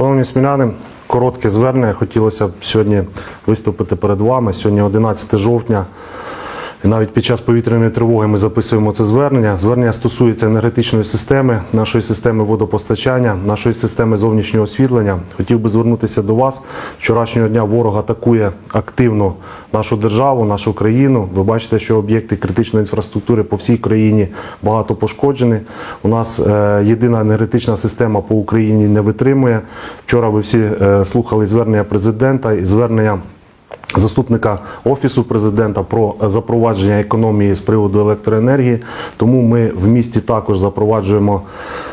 Шановні сміляни, коротке звернення. Хотілося б сьогодні виступити перед вами. Сьогодні 11 жовтня. Навіть під час повітряної тривоги ми записуємо це звернення. Звернення стосується енергетичної системи, нашої системи водопостачання, нашої системи зовнішнього освітлення. Хотів би звернутися до вас. Вчорашнього дня ворог атакує активно нашу державу, нашу країну. Ви бачите, що об'єкти критичної інфраструктури по всій країні багато пошкоджені. У нас е, єдина енергетична система по Україні не витримує. Вчора ви всі е, слухали звернення президента і звернення. Заступника офісу президента про запровадження економії з приводу електроенергії. Тому ми в місті також запроваджуємо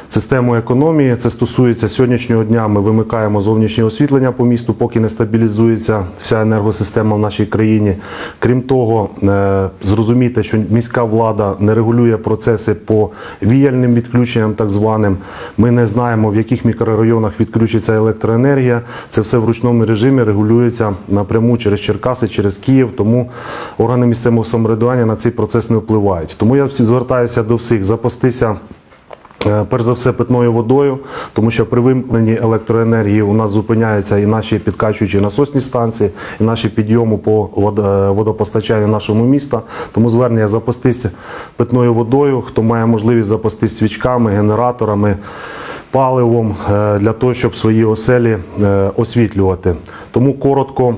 систему економії. Це стосується сьогоднішнього дня. Ми вимикаємо зовнішнє освітлення по місту, поки не стабілізується вся енергосистема в нашій країні. Крім того, е, зрозумійте, що міська влада не регулює процеси по віяльним відключенням, так званим. Ми не знаємо, в яких мікрорайонах відключиться електроенергія. Це все в ручному режимі регулюється напряму через Черкаси, через Київ. Тому органи місцевого самоврядування на цей процес не впливають. Тому я всі звертаюся до всіх запастися. Е, Перш за все питною водою, тому що при вимкненні електроенергії у нас зупиняються і наші підкачуючі насосні станції, і наші підйому по е, водопостачанню нашому міста. Тому звернення запастися питною водою, хто має можливість запастись свічками, генераторами, паливом е, для того, щоб свої оселі освітлювати. Тому коротко.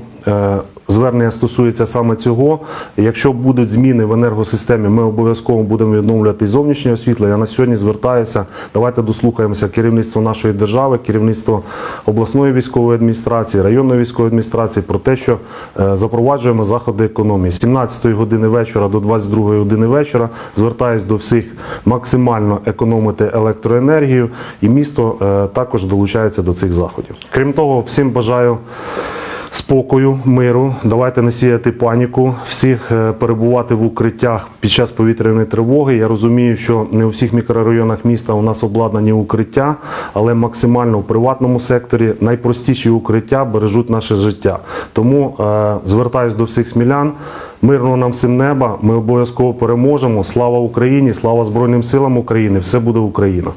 Звернення стосується саме цього. Якщо будуть зміни в енергосистемі, ми обов'язково будемо відновлювати зовнішнє освітлення. Я на сьогодні звертаюся. Давайте дослухаємося керівництво нашої держави, керівництво обласної військової адміністрації, районної військової адміністрації про те, що е, запроваджуємо заходи економії. З 17 години вечора до 22 години вечора звертаюсь до всіх максимально економити електроенергію, і місто е, також долучається до цих заходів. Крім того, всім бажаю спокою, миру. Давайте не сіяти паніку, всіх е, перебувати в укриттях під час повітряної тривоги. Я розумію, що не у всіх мікрорайонах міста у нас обладнані укриття, але максимально в приватному секторі найпростіші укриття бережуть наше життя. Тому е, звертаюсь до всіх смілян. Мирного нам всім неба. Ми обов'язково переможемо. Слава Україні! Слава Збройним силам України! Все буде Україна!